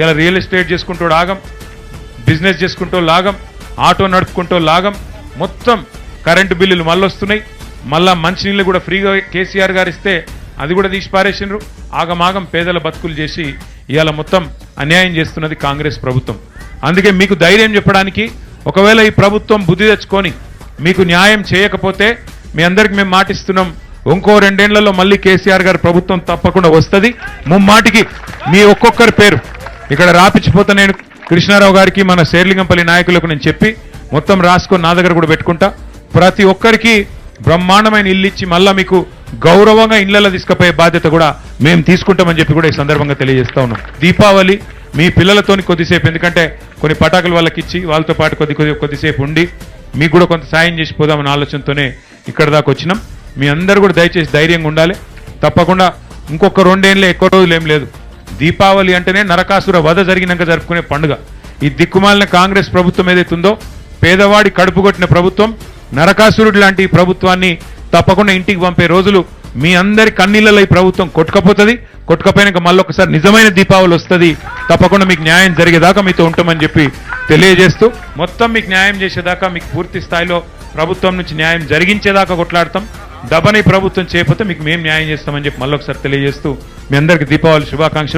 ఇలా real estate చేసుకుంటూ లాగం business చేసుకుంటూ లాగం ఆటో నడుపుకుంటూ లాగం మొత్తం కరెంటు బిల్లులు మళ్ళీ వస్తున్నాయి మళ్ళా మంచినీళ్ళు కూడా ఫ్రీగా కేసీఆర్ గారు ఇస్తే అది కూడా తీసి పారేసిండ్రు ఆగమాగం పేదల బతుకులు చేసి ఇవాళ మొత్తం అన్యాయం చేస్తున్నది కాంగ్రెస్ ప్రభుత్వం. అందుకే మీకు ధైర్యం చెప్పడానికి ఒకవేళ ఈ ప్రభుత్వం బుద్ధి తెచ్చుకొని మీకు న్యాయం చేయకపోతే మీ అందరికి మేము మాటిస్తున్నాం. ఇంకో రెండేళ్ళలో మళ్ళీ కేసీఆర్ గారి ప్రభుత్వం తప్పకుండా వస్తుంది. ముమ్మాటికి మీ ఒక్కొక్కరి పేరు ఇక్కడ రాపిచ్చిపోతా నేను కృష్ణారావు గారికి మన శేర్లింగంపల్లి నాయకులకు నేను చెప్పి మొత్తం రాసుకొని నా దగ్గర కూడా పెట్టుకుంటా. ప్రతి ఒక్కరికి బ్రహ్మాండమైన ఇల్లు ఇచ్చి మళ్ళా మీకు గౌరవంగా ఇళ్ళలో తీసుకుపోయే బాధ్యత కూడా మేము తీసుకుంటామని చెప్పి కూడా ఈ సందర్భంగా తెలియజేస్తా ఉన్నాం. దీపావళి మీ పిల్లలతోని కొద్దిసేపు ఎందుకంటే కొన్ని పటాకులు వాళ్ళకి ఇచ్చి వాళ్ళతో పాటు కొద్ది కొద్ది కొద్దిసేపు ఉండి మీకు కూడా కొంత సాయం చేసిపోదామన్న ఆలోచనతోనే ఇక్కడ దాకా వచ్చినాం. మీ అందరూ కూడా దయచేసి ధైర్యంగా ఉండాలి. తప్పకుండా ఇంకొక రెండేళ్ళే ఎక్కువ రోజులు ఏం లేదు. దీపావళి అంటేనే నరకాసుర వధ జరిగినాక జరుపుకునే పండుగ. ఈ దిక్కుమాలిన కాంగ్రెస్ ప్రభుత్వం ఏదైతుందో పేదవాడి కడుపు కొట్టిన ప్రభుత్వం నరకాసురుడు లాంటి ప్రభుత్వాన్ని తప్పకుండా ఇంటికి పంపే రోజులు మీ అందరి కన్నీళ్ళలో ఈ ప్రభుత్వం కొట్టుకపోతుంది. కొట్టుకపోయినాక మళ్ళొకసారి నిజమైన దీపావళి వస్తుంది. తప్పకుండా మీకు న్యాయం జరిగేదాకా మీతో ఉంటామని చెప్పి తెలియజేస్తూ మొత్తం మీకు న్యాయం చేసేదాకా మీకు పూర్తి స్థాయిలో ప్రభుత్వం నుంచి న్యాయం జరిగించేదాకా కొట్లాడతాం. దబని ప్రభుత్వం చేయకపోతే మీకు మేము న్యాయం చేస్తామని చెప్పి మళ్ళొకసారి తెలియజేస్తూ మీ అందరికీ దీపావళి శుభాకాంక్షలు.